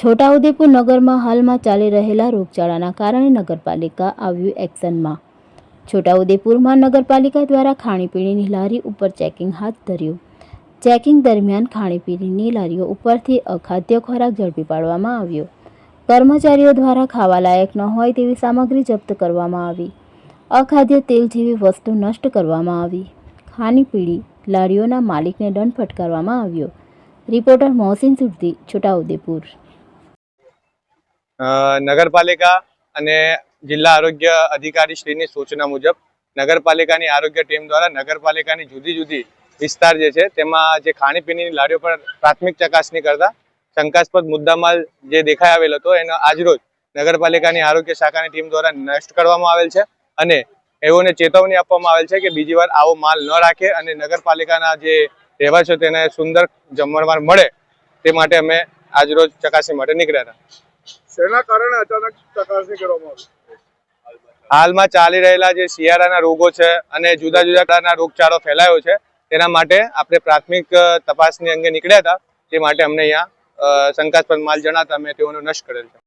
છોટાઉદેપુર નગરમાં હાલમાં ચાલી રહેલા રોગચાળાના કારણે નગરપાલિકા આવ્યું એક્શનમાં. છોટાઉદેપુરમાં નગરપાલિકા દ્વારા ખાણીપીણીની લારી ઉપર ચેકિંગ હાથ ધર્યું. ચેકિંગ દરમિયાન ખાણીપીણીની લારીઓ ઉપરથી અખાદ્ય ખોરાક ઝડપી પાડવામાં આવ્યો. કર્મચારીઓ દ્વારા ખાવાલાયક ન હોય તેવી સામગ્રી જપ્ત કરવામાં આવી. અખાદ્ય તેલ જેવી વસ્તુ નષ્ટ કરવામાં આવી. ખાણીપીણી લારીઓના માલિકને દંડ ફટકારવામાં આવ્યો. રિપોર્ટર મોહસિન સુરતી, છોટાઉદેપુર. નગરપાલિકા અને જિલ્લા આરોગ્ય અધિકારી શ્રીની સૂચના મુજબ નગરપાલિકાની આરોગ્ય ટીમ દ્વારા નગરપાલિકાની જુદી જુદી વિસ્તાર જે છે, તેમાં જે ખાણીપીણીની લારીઓ પર પ્રાથમિક ચકાસણી કરતા શંકાસ્પદ મુદ્દામાલ જે દેખાઈ આવેલ હતો, એનો આજરોજ નગરપાલિકાની આરોગ્ય શાખાની ટીમ દ્વારા નષ્ટ કરવામાં આવેલ છે અને એઓને ચેતવણી આપવામાં આવેલ છે કે બીજી વાર આવો માલ ન રાખે અને નગરપાલિકાના જે રહેવાસીઓ તેને સુંદર જમણવાર મળે તે માટે અમે આજરોજ ચકાસણી માટે નીકળ્યા હતા. શેના કારણે અચાનક ચકાસણી કરવામાં આવી? હાલમાં ચાલી રહેલા જે શિયાળાના રોગો છે અને જુદા જુદા પ્રકારના રોગચાળો ફેલાયો છે તેના માટે આપણે પ્રાથમિક તપાસની અંગે નીકળ્યા હતા તે માટે અમને અહીંયા શંકાસ્પદ માલ જણાતા અમે તેઓનો નષ્ટ કરેલ છે.